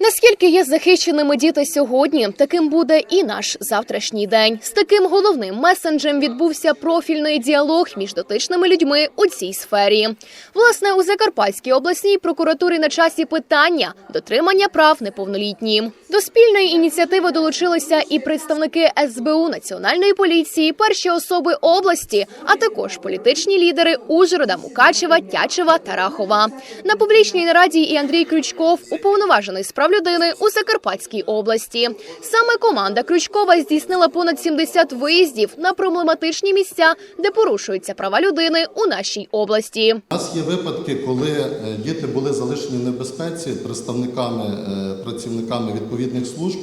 Наскільки є захищеними діти сьогодні, таким буде і наш завтрашній день. З таким головним месенджем відбувся профільний діалог між дотичними людьми у цій сфері. Власне, у Закарпатській обласній прокуратурі на часі питання дотримання прав неповнолітні. До спільної ініціативи долучилися і представники СБУ, Національної поліції, перші особи області, а також політичні лідери Ужгорода, Мукачева, Тячева та Рахова. На публічній нараді і Андрій Крючков, уповноважений з прав людини у Закарпатській області. Саме команда Крючкова здійснила понад 70 виїздів на проблематичні місця, де порушуються права людини у нашій області. У нас є випадки, коли е, діти були залишені в небезпеці представниками, е, працівниками відповідних служб,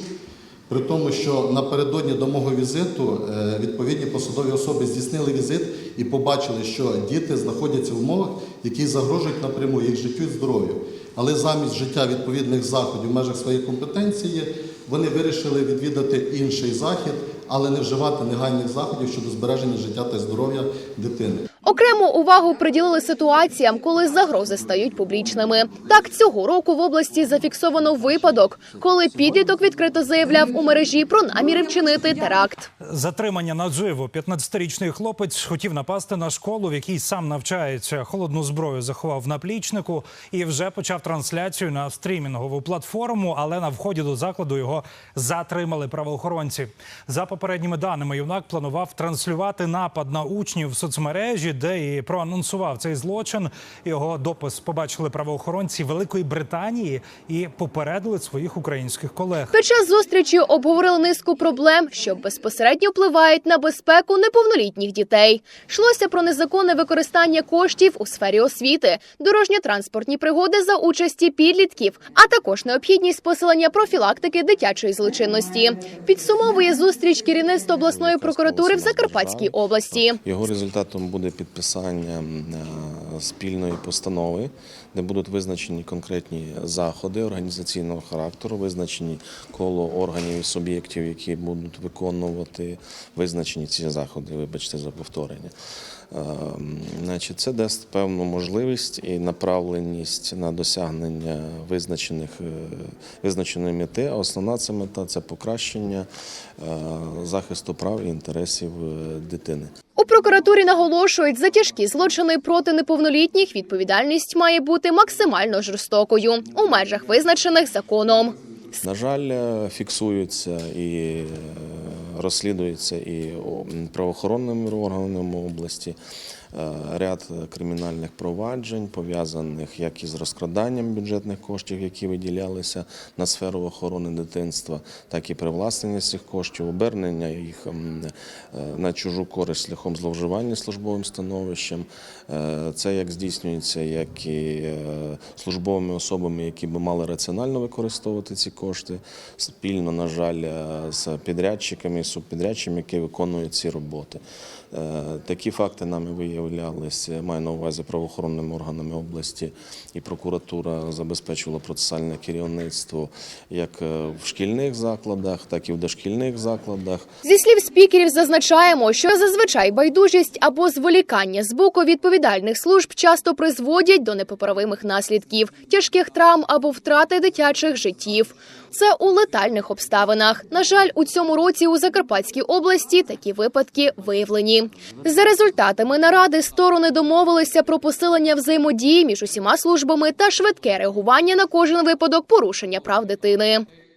при тому, що напередодні до мого візиту е, відповідні посадові особи здійснили візит і побачили, що діти знаходяться в умовах, які загрожують напряму їх життю і здоров'ю. Але замість життя відповідних заходів в межах своєї компетенції вони вирішили відвідати інший захід, але не вживати негайних заходів щодо збереження життя та здоров'я дитини. Окрему увагу приділили ситуаціям, коли загрози стають публічними. Так цього року в області зафіксовано випадок, коли підліток відкрито заявляв у мережі про наміри вчинити теракт. Затримання наживо. 15-річний хлопець хотів напасти на школу, в якій сам навчається. Холодну зброю заховав в наплічнику і вже почав трансляцію на стрімінгову платформу. Але на вході до закладу його затримали правоохоронці. За попередніми даними, юнак планував транслювати напад на учнів в соцмережі, де і проанонсував цей злочин. Його допис побачили правоохоронці Великої Британії і попередили своїх українських колег. Під час зустрічі обговорили низку проблем, що безпосередньо впливають на безпеку неповнолітніх дітей. Йшлося про незаконне використання коштів у сфері освіти, дорожньо-транспортні пригоди за участі підлітків, а також необхідність посилення профілактики дитячої злочинності. Підсумовує зустріч керівництво обласної прокуратури в Закарпатській області. Його результатом буде підписання е, спільної постанови, де будуть визначені конкретні заходи організаційного характеру, визначені коло органів і суб'єктів, які будуть виконувати визначені ці заходи. Вибачте за повторення. Е, Значить, це дасть певну можливість і направленість на досягнення визначених е, визначеної мети. А основна це мета це покращення е, захисту прав і інтересів е, дитини. У прокуратурі наголошують, за тяжкі злочини проти неповнолітніх відповідальність має бути максимально жорстокою у межах визначених законом. На жаль, е, фіксуються і розслідуються і правоохоронними органами області е, ряд кримінальних проваджень, пов'язаних як із розкраданням бюджетних коштів, які виділялися на сферу охорони дитинства, так і привласнення цих коштів, обернення їх е, на чужу користь шляхом зловживання службовим становищем. Е, Це як здійснюється, як і службовими особами, які би мали раціонально використовувати ці кошти, спільно, на жаль, з підрядчиками і субпідрядчиками, які виконують ці роботи. Е, Такі факти нами виявлялися, маю на увазі правоохоронними органами області, і прокуратура забезпечувала процесуальне керівництво як е, в шкільних закладах, так і в дошкільних закладах. Зі слів спікерів зазначаємо, що зазвичай байдужість або зволікання з боку відповідальних служб часто призводять до непоправимих наслідків, тяжких травм або втрати дитячих життів. Це у летальних обставинах. На жаль, у цьому році у Закарпатській області такі випадки виявлені. За результатами наради сторони домовилися про посилення взаємодії між усіма службами та швидке реагування на кожен випадок порушення прав дитини.